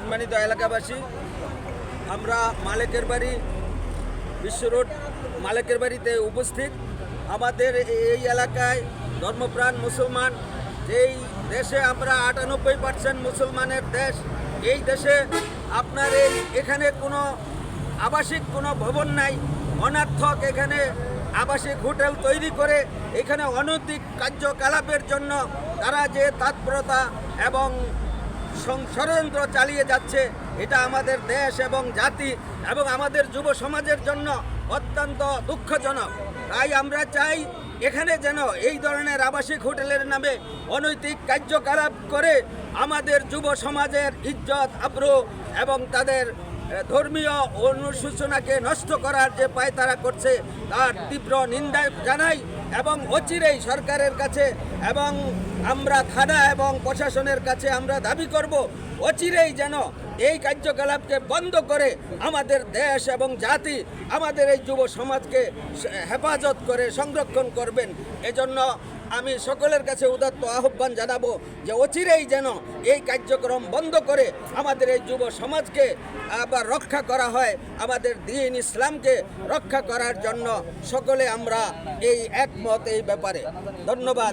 সম্মানিত এলাকাবাসী, আমরা মালেকের বাড়ি, বিশ্ব রোড মালেকের বাড়িতে উপস্থিত। আমাদের এই এলাকায় ধর্মপ্রাণ মুসলমান, যেই দেশে আমরা আটানব্বই পার্সেন্ট মুসলমানের দেশ, এই দেশে আপনার এই এখানে কোনো আবাসিক কোনো ভবন নাই, অনার্থক এখানে আবাসিক হোটেল তৈরি করে এখানে অনৈতিক কার্যকলাপের জন্য তারা যে তৎপরতা এবং ষড়যন্ত্র চালিয়ে যাচ্ছে। এটা আমাদের দেশ এবং জাতি এবং আমাদের যুব সমাজের জন্য অত্যন্ত দুঃখজনক। তাই আমরা চাই এখানে যেন এই ধরনের আবাসিক হোটেলের নামে অনৈতিক কার্যকলাপ করে আমাদের যুব সমাজের ইজ্জত আব্রু এবং তাদের ধর্মীয় অনুশোচনাকে নষ্ট করার যে পায় তারা করছে, তার তীব্র নিন্দা জানাই এবং অচিরেই সরকারের কাছে এবং আমরা থানা এবং প্রশাসনের কাছে আমরা দাবি করব, অচিরেই যেন এই কার্যকলাপকে বন্ধ করে আমাদের দেশ এবং জাতি, আমাদের এই যুব সমাজকে হেফাজত করে, সংরক্ষণ করবেন। এজন্য আমি সকলের কাছে উদাত্ত আহ্বান জানাব যে অচিরেই যেন এই কার্যক্রম বন্ধ করে আমাদের এই যুব সমাজকে আবার রক্ষা করা হয় আমাদের দিন ইসলামকে রক্ষা করার জন্য সকলে আমরা এই একমত এই ব্যাপারে। ধন্যবাদ।